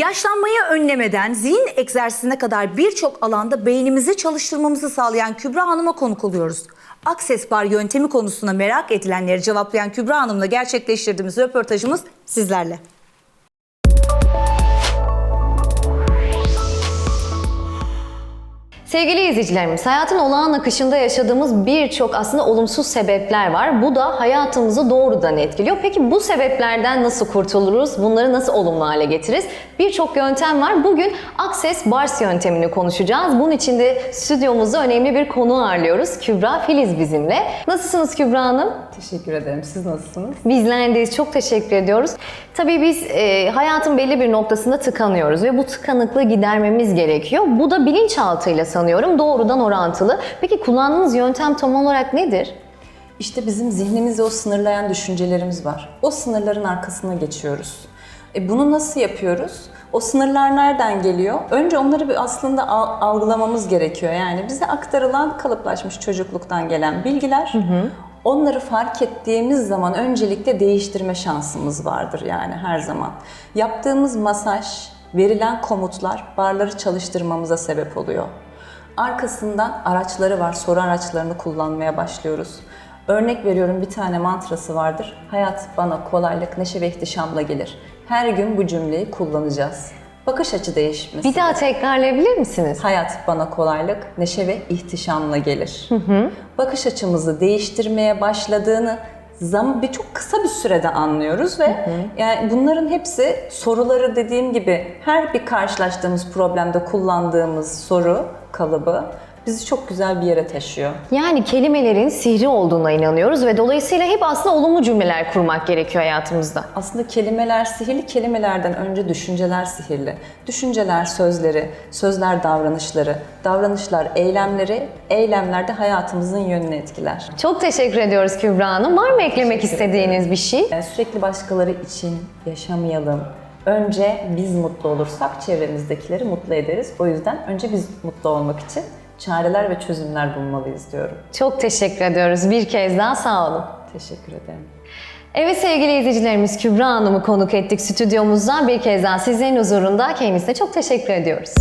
Yaşlanmayı önlemeden zihin egzersizine kadar birçok alanda beynimizi çalıştırmamızı sağlayan Kübra Hanım'a konuk oluyoruz. Access Bar yöntemi konusunda merak edilenleri cevaplayan Kübra Hanım'la gerçekleştirdiğimiz röportajımız sizlerle. Sevgili izleyicilerimiz, hayatın olağan akışında yaşadığımız birçok aslında olumsuz sebepler var. Bu da hayatımızı doğrudan etkiliyor. Peki bu sebeplerden nasıl kurtuluruz? Bunları nasıl olumlu hale getiririz? Birçok yöntem var. Bugün Access Bars yöntemini konuşacağız. Bunun için de stüdyomuzda önemli bir konu ağırlıyoruz. Kübra Filiz bizimle. Nasılsınız Kübra Hanım? Teşekkür ederim. Siz nasılsınız? Bizlerdeyiz. Çok teşekkür ediyoruz. Tabii biz e, hayatın belli bir noktasında tıkanıyoruz ve bu tıkanıklığı gidermemiz gerekiyor. Bu da bilinçaltıyla sanıyorum doğrudan orantılı. Peki kullandığınız yöntem tam olarak nedir? İşte bizim zihnimizde o sınırlayan düşüncelerimiz var. O sınırların arkasına geçiyoruz. E bunu nasıl yapıyoruz? O sınırlar nereden geliyor? Önce onları bir aslında al- algılamamız gerekiyor. Yani bize aktarılan kalıplaşmış çocukluktan gelen bilgiler. Onları fark ettiğimiz zaman öncelikle değiştirme şansımız vardır yani her zaman. Yaptığımız masaj, verilen komutlar barları çalıştırmamıza sebep oluyor. Arkasından araçları var. Soru araçlarını kullanmaya başlıyoruz. Örnek veriyorum bir tane mantrası vardır. Hayat bana kolaylık, neşe ve ihtişamla gelir. Her gün bu cümleyi kullanacağız. Bakış açı değişmesi. Bir daha tekrarlayabilir misiniz? Hayat bana kolaylık, neşe ve ihtişamla gelir. Bakış açımızı değiştirmeye başladığını zaman bir çok kısa bir sürede anlıyoruz ve yani bunların hepsi soruları dediğim gibi her bir karşılaştığımız problemde kullandığımız soru kalıbı bizi çok güzel bir yere taşıyor. Yani kelimelerin sihri olduğuna inanıyoruz ve dolayısıyla hep aslında olumlu cümleler kurmak gerekiyor hayatımızda. Aslında kelimeler sihirli, kelimelerden önce düşünceler sihirli. Düşünceler sözleri, sözler davranışları, davranışlar eylemleri, eylemler de hayatımızın yönünü etkiler. Çok teşekkür ediyoruz Kübra Hanım. Var mı eklemek Teşekkür istediğiniz bir şey? Yani sürekli başkaları için yaşamayalım. Önce biz mutlu olursak çevremizdekileri mutlu ederiz. O yüzden önce biz mutlu olmak için çareler ve çözümler bulmalıyız diyorum. Çok teşekkür ediyoruz. Bir kez daha sağ olun. Teşekkür ederim. Evet sevgili izleyicilerimiz Kübra Hanım'ı konuk ettik stüdyomuzdan. Bir kez daha sizlerin huzurunda kendisine çok teşekkür ediyoruz.